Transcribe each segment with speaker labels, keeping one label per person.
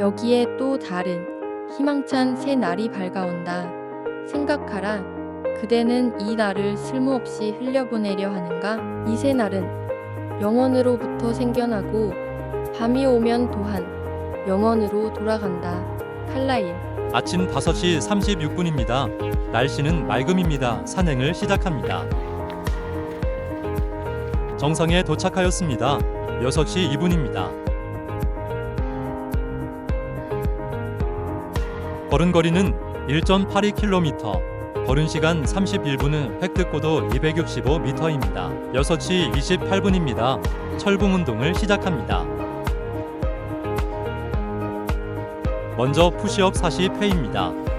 Speaker 1: 여기에 또 다른 희망찬 새 날이 밝아온다. 생각하라. 그대는 이 날을 쓸모없이 흘려보내려 하는가? 이 새 날은 영원으로부터 생겨나고 밤이 오면 또한 영원으로 돌아간다. 칼라일.
Speaker 2: 아침 5시 36분입니다. 날씨는 맑음입니다. 산행을 시작합니다. 정상에 도착하였습니다. 6시 2분입니다. 걸은 거리는 1.82km, 걸은 시간 31분은 획득고도 265m입니다. 6시 28분입니다. 철봉 운동을 시작합니다. 먼저 푸시업 40회입니다.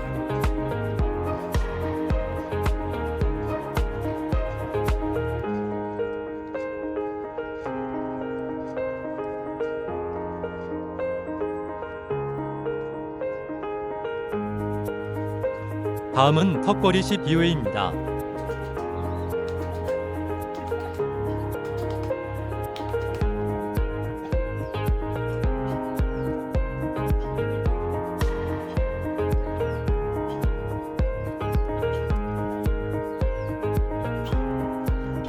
Speaker 2: 다음은 턱걸이 12회입니다.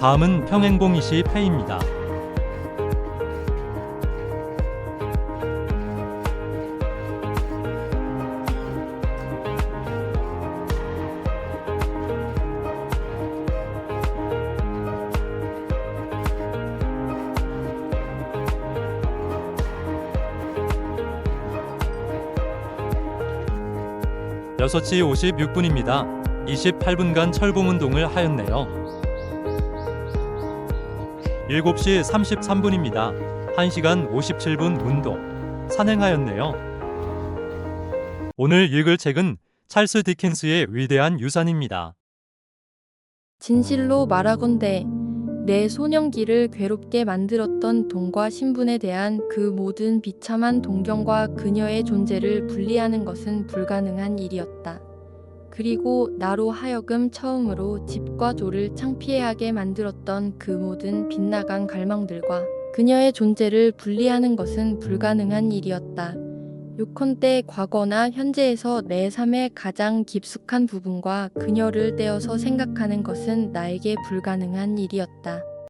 Speaker 2: 다음은 평행봉 20회입니다. 여섯 시 56분입니다. 28분간 철봉 운동을 하였네요. 7시 33분입니다. 1시간 57분 운동. 산행하였네요. 오늘 읽을 책은 찰스 디켄스의 위대한 유산입니다.
Speaker 1: 진실로 말하건대 내 소년기를 괴롭게 만들었던 동과 신분에 대한 그 모든 비참한 동경과 그녀의 존재를 분리하는 것은 불가능한 일이었다. 그리고 나로 하여금 처음으로 집과 조를 창피해하게 만들었던 그 모든 빗나간 갈망들과 그녀의 존재를 분리하는 것은 불가능한 일이었다. 요컨대 과거나 현재에서 내 삶의 가장 깊숙한 부분과 그녀를 떼어서 생각하는 것은 나에게 불가능한 일이었다.